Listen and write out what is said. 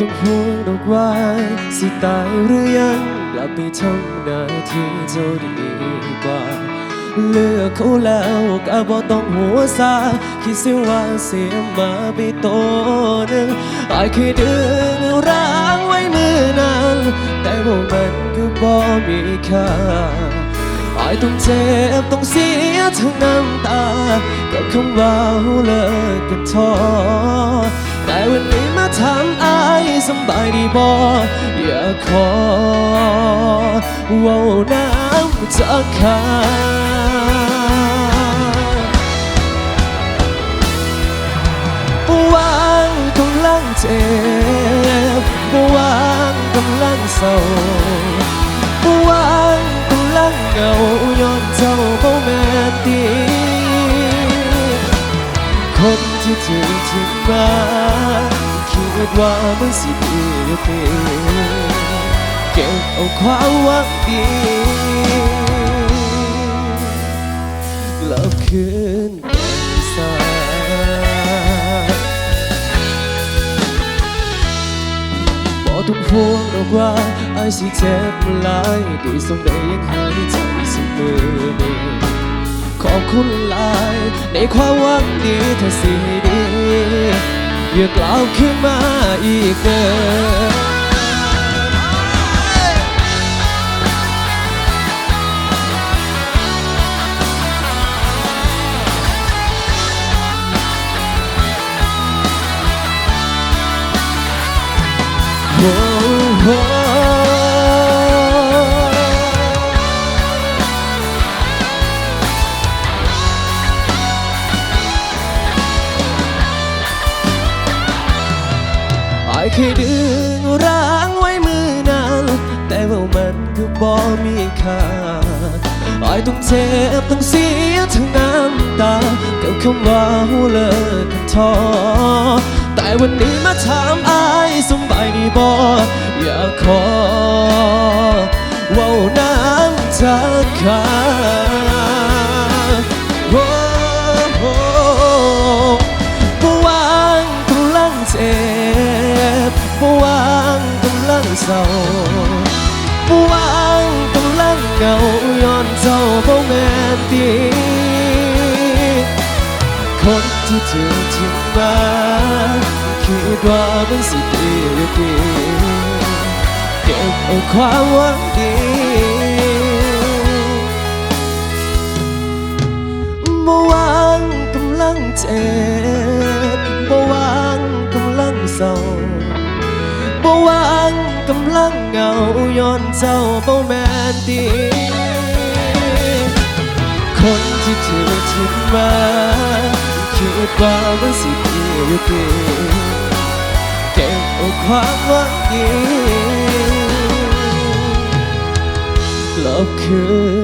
ต้องห่วงดอกว่าสิตายหรือยังกลับไปทำหน้าที่เจ้าดีกว่า เลือกเขาแล้วก็บ่ต้องหัวซาคิดเสียว่าเสียมาไปโตหนึ่งอายเคยดึงร้างไว้มือนานแต่ว่ามันก็บ่มีค่าอายต้องเจ็บต้องเสียทั้งน้ำตากับคำว่าเลิกกันท้อแต่วันนี้มาถามอาย สบายดีบ่อย่าขอเว่าน้ำจากขาวางกำลังเจ็บวางกำลังเศร้าวางกำลังเหงาย้อนเจ้าเบาแม่นดีคนที่ถือทิ้งมา คิดว่ามันสิดีเปล่เก็บเอาความหวังดีกลับคืนกันซะบ่ต้องห่วงหรอกว่าไอ้สิเจ็บหลายดีส่งได้ยังหายใจเสมอนี้ขอบคุณหลายในความหวังดีถ้าสิดี อย่ากล่าวขึ้นมาอีกเลยโอ้ เคยดึงร้างไว้มือนานแต่ว่ามันก็บ่มีค่าไอ้ต้องเจ็บต้องเสียทั้งน้ำตากับคำว่าเลิกกันท้อแต่วันนี้มาถามอายสมบายดีบ่อยากขอ ย้อนเจ้าบ่แม่นดีคนที่เธอทิ้งมาคิดว่ามันสิดีหรือดีเก็บเอาความหวังดี กำลังเหงาย้อนเจ้าเป้าแมนดีคนที่เธอทิ้งมาคิดว่ามันสิดีหรือดีเก็บเอาความหวังดีกลับคืน